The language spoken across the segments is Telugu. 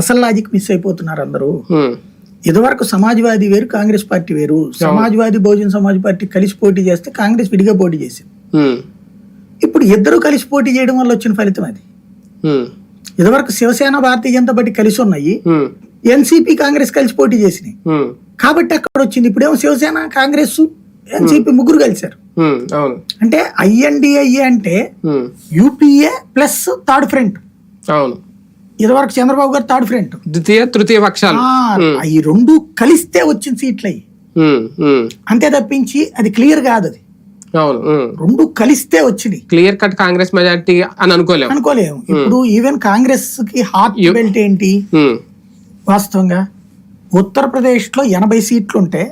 అసలు లాజిక్ మిస్ అయిపోతున్నారు అందరూ. ఇదివరకు సమాజ్వాదీ వేరు కాంగ్రెస్ పార్టీ వేరు. సమాజ్వాదీ బహుజన్ సమాజ్ పార్టీ కలిసి పోటీ చేస్తే కాంగ్రెస్ విడిగా పోటీ చేసింది. ఇప్పుడు ఇద్దరు కలిసి పోటీ చేయడం వల్ల వచ్చిన ఫలితం అది. ఇదివరకు శివసేన భారతీయ జనతా పార్టీ కలిసి ఉన్నాయి. ఎన్సీపీ కాంగ్రెస్ కలిసి పోటీ చేసినాయి. కాబట్టి అక్కడ వచ్చింది. ఇప్పుడేమో శివసేన కాంగ్రెస్ ఎన్సీపీ ముగ్గురు కలిశారు. అంటే ఐఎన్డిఐ అంటే యూపీఏ ప్లస్ థర్డ్ ఫ్రంట్. అవును. ఇదివరకు చంద్రబాబు గారు థర్డ్ ఫ్రంట్ ద్వితీయ తృతీయ పక్షాలు. ఈ రెండు కలిస్తే వచ్చిన సీట్లు అయ్యి అంతే తప్పించి అది క్లియర్ కాదు అది. అవును. రెండు కలిస్తే వచ్చినాయి క్లియర్ కట్ కాంగ్రెస్ మెజార్టీ అని అనుకోలేము. అనుకోలేము. ఇప్పుడు ఈవెన్ కాంగ్రెస్కి హార్ట్ బెల్ట్ ఏంటి? వాస్తవంగా ఉత్తరప్రదేశ్లో ఎనభై సీట్లు ఉంటే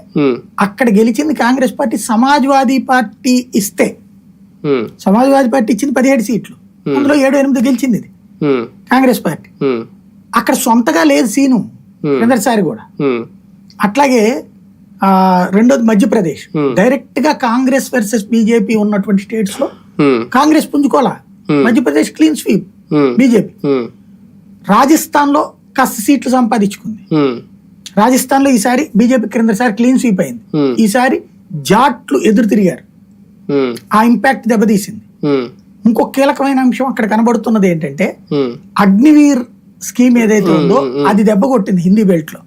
అక్కడ గెలిచింది కాంగ్రెస్ పార్టీ సమాజ్వాదీ పార్టీ ఇస్తే. సమాజ్వాదీ పార్టీ ఇచ్చింది పదిహేడు సీట్లు. అందులో ఏడు ఎనిమిది గెలిచింది ఇది. కాంగ్రెస్ పార్టీ. అక్కడ సొంతగా లేదు సీను క్రిందటిసారి కూడా. అట్లాగే రెండోది మధ్యప్రదేశ్. డైరెక్ట్గా కాంగ్రెస్ వర్సెస్ బీజేపీ ఉన్నటువంటి స్టేట్స్లో Congress పుంజుకోలా. Madhya Pradesh clean sweep BJP. రాజస్థాన్లో కాస్త సీట్లు సంపాదించుకుంది. రాజస్థాన్లో ఈసారి బీజేపీ క్రిందసారి క్లీన్ స్వీప్ అయింది. ఈసారి జాట్లు ఎదురు తిరిగారు. ఆ ఇంపాక్ట్ దెబ్బతీసింది. ఇంకో కీలకమైన అంశం అక్కడ కనబడుతున్నది ఏంటంటే అగ్నివీర్ స్కీమ్ ఏదైతే ఉందో అది దెబ్బ కొట్టింది హిందీ బెల్ట్లో